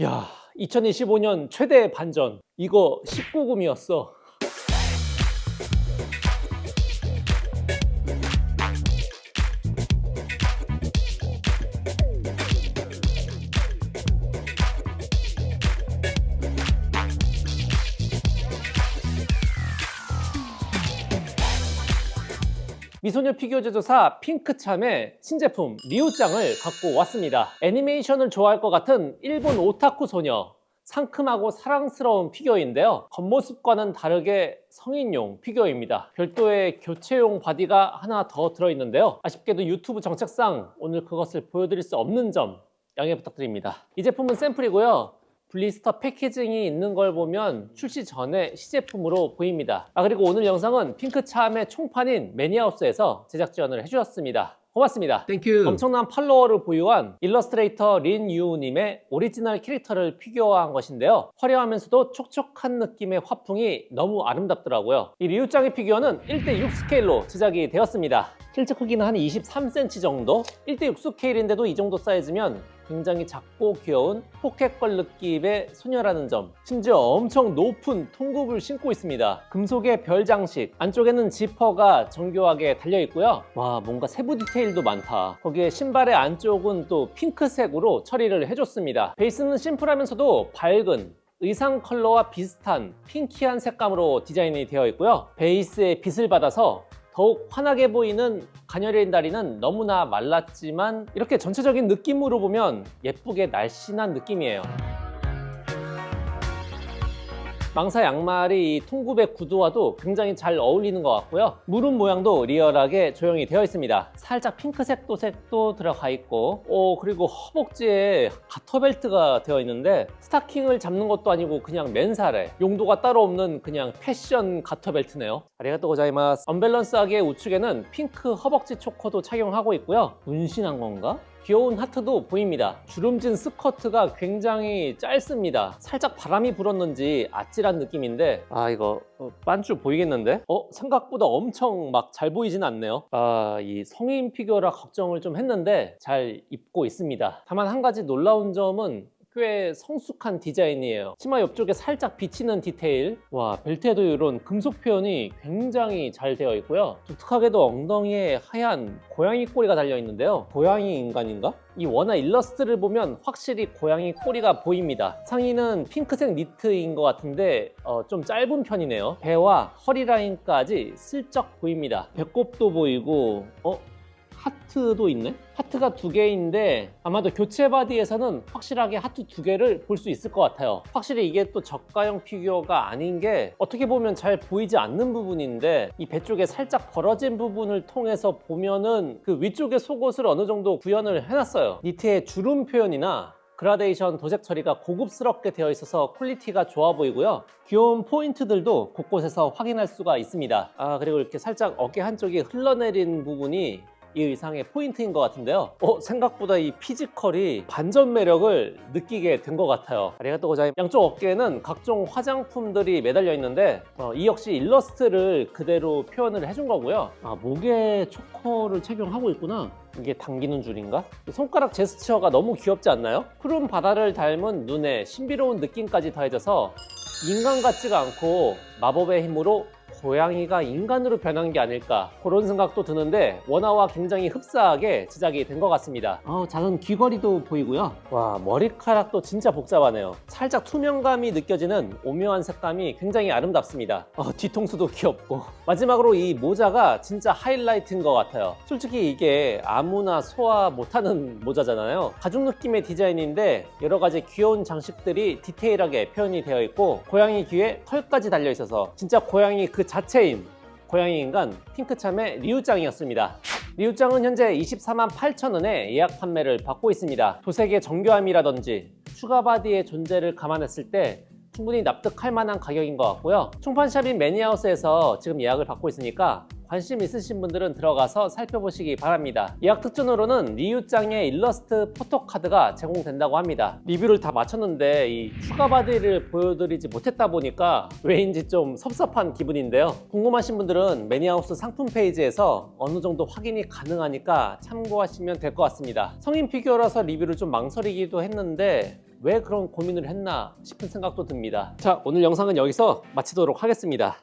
야, 2025년 최대 반전. 이거 19금이었어. 미소녀 피규어 제조사 핑크참의 신제품 리우짱을 갖고 왔습니다. 애니메이션을 좋아할 것 같은 일본 오타쿠 소녀. 상큼하고 사랑스러운 피규어인데요. 겉모습과는 다르게 성인용 피규어입니다. 별도의 교체용 바디가 하나 더 들어있는데요. 아쉽게도 유튜브 정책상 오늘 그것을 보여드릴 수 없는 점 양해 부탁드립니다. 이 제품은 샘플이고요. 블리스터 패키징이 있는 걸 보면 출시 전에 시제품으로 보입니다. 아 그리고 오늘 영상은 핑크참의 총판인 매니하우스에서 제작 지원을 해주셨습니다. 고맙습니다. 땡큐. 엄청난 팔로워를 보유한 일러스트레이터 린 유우님의 오리지널 캐릭터를 피규어화한 것인데요. 화려하면서도 촉촉한 느낌의 화풍이 너무 아름답더라고요. 이 리우짱의 피규어는 1대6 스케일로 제작이 되었습니다. 실제 크기는 한 23cm 정도? 1대6 스케일인데도 이 정도 사이즈면 굉장히 작고 귀여운 포켓걸 느낌의 소녀라는 점 심지어 엄청 높은 통굽을 신고 있습니다. 금속의 별 장식 안쪽에는 지퍼가 정교하게 달려 있고요. 와 뭔가 세부 디테일도 많다. 거기에 신발의 안쪽은 또 핑크색으로 처리를 해줬습니다. 베이스는 심플하면서도 밝은 의상 컬러와 비슷한 핑키한 색감으로 디자인이 되어 있고요. 베이스에 빛을 받아서 더욱 환하게 보이는 가녀린 다리는 너무나 말랐지만 이렇게 전체적인 느낌으로 보면 예쁘게 날씬한 느낌이에요. 망사 양말이 이 통굽의 구두와도 굉장히 잘 어울리는 것 같고요. 무릎 모양도 리얼하게 조형이 되어 있습니다. 살짝 핑크색 도색도 들어가 있고 오 그리고 허벅지에 가터벨트가 되어 있는데 스타킹을 잡는 것도 아니고 그냥 맨살에 용도가 따로 없는 그냥 패션 가터벨트네요. 아리가또 고자이마스. 언밸런스하게 우측에는 핑크 허벅지 초커도 착용하고 있고요. 문신한 건가? 귀여운 하트도 보입니다. 주름진 스커트가 굉장히 짧습니다. 살짝 바람이 불었는지 아찔한 느낌인데 아 이거 어, 반줄 보이겠는데? 어 생각보다 엄청 막 잘 보이진 않네요. 아 이 성인 피규어라 걱정을 좀 했는데 잘 입고 있습니다. 다만 한 가지 놀라운 점은 꽤 성숙한 디자인이에요. 치마 옆쪽에 살짝 비치는 디테일. 와, 벨트에도 이런 금속 표현이 굉장히 잘 되어 있고요. 독특하게도 엉덩이에 하얀 고양이 꼬리가 달려 있는데요. 고양이 인간인가? 이 원화 일러스트를 보면 확실히 고양이 꼬리가 보입니다. 상의는 핑크색 니트인 것 같은데 어, 좀 짧은 편이네요. 배와 허리 라인까지 슬쩍 보입니다. 배꼽도 보이고 어? 하트도 있네? 하트가 두 개인데 아마도 교체 바디에서는 확실하게 하트 두 개를 볼 수 있을 것 같아요. 확실히 이게 또 저가형 피규어가 아닌 게 어떻게 보면 잘 보이지 않는 부분인데 이 배 쪽에 살짝 벌어진 부분을 통해서 보면은 그 위쪽의 속옷을 어느 정도 구현을 해놨어요. 니트의 주름 표현이나 그라데이션 도색 처리가 고급스럽게 되어 있어서 퀄리티가 좋아 보이고요. 귀여운 포인트들도 곳곳에서 확인할 수가 있습니다. 아 그리고 이렇게 살짝 어깨 한쪽이 흘러내린 부분이 이 의상의 포인트인 것 같은데요. 어, 생각보다 이 피지컬이 반전 매력을 느끼게 된 것 같아요. 아리가또 고자이. 양쪽 어깨에는 각종 화장품들이 매달려 있는데 어, 이 역시 일러스트를 그대로 표현을 해준 거고요. 아, 목에 초커를 착용하고 있구나. 이게 당기는 줄인가? 손가락 제스처가 너무 귀엽지 않나요? 푸른 바다를 닮은 눈에 신비로운 느낌까지 더해져서 인간 같지가 않고 마법의 힘으로 고양이가 인간으로 변한 게 아닐까 그런 생각도 드는데 원화와 굉장히 흡사하게 제작이 된 것 같습니다. 어, 작은 귀걸이도 보이고요. 와 머리카락도 진짜 복잡하네요. 살짝 투명감이 느껴지는 오묘한 색감이 굉장히 아름답습니다. 어, 뒤통수도 귀엽고. 마지막으로 이 모자가 진짜 하이라이트인 것 같아요. 솔직히 이게 아무나 소화 못하는 모자잖아요. 가죽 느낌의 디자인인데 여러 가지 귀여운 장식들이 디테일하게 표현이 되어 있고 고양이 귀에 털까지 달려 있어서 진짜 고양이 그 자체인 고양이 인간 핑크참의 리우짱이었습니다. 리우짱은 현재 24만 8천 원에 예약 판매를 받고 있습니다. 도색의 정교함이라든지 추가 바디의 존재를 감안했을 때 충분히 납득할 만한 가격인 것 같고요. 총판샵인 매니하우스에서 지금 예약을 받고 있으니까 관심 있으신 분들은 들어가서 살펴보시기 바랍니다. 예약 특전으로는 리우짱의 일러스트 포토카드가 제공된다고 합니다. 리뷰를 다 마쳤는데 이 추가 바디를 보여드리지 못했다 보니까 왜인지 좀 섭섭한 기분인데요. 궁금하신 분들은 매니하우스 상품 페이지에서 어느 정도 확인이 가능하니까 참고하시면 될 것 같습니다. 성인 피규어라서 리뷰를 좀 망설이기도 했는데 왜 그런 고민을 했나 싶은 생각도 듭니다. 자, 오늘 영상은 여기서 마치도록 하겠습니다.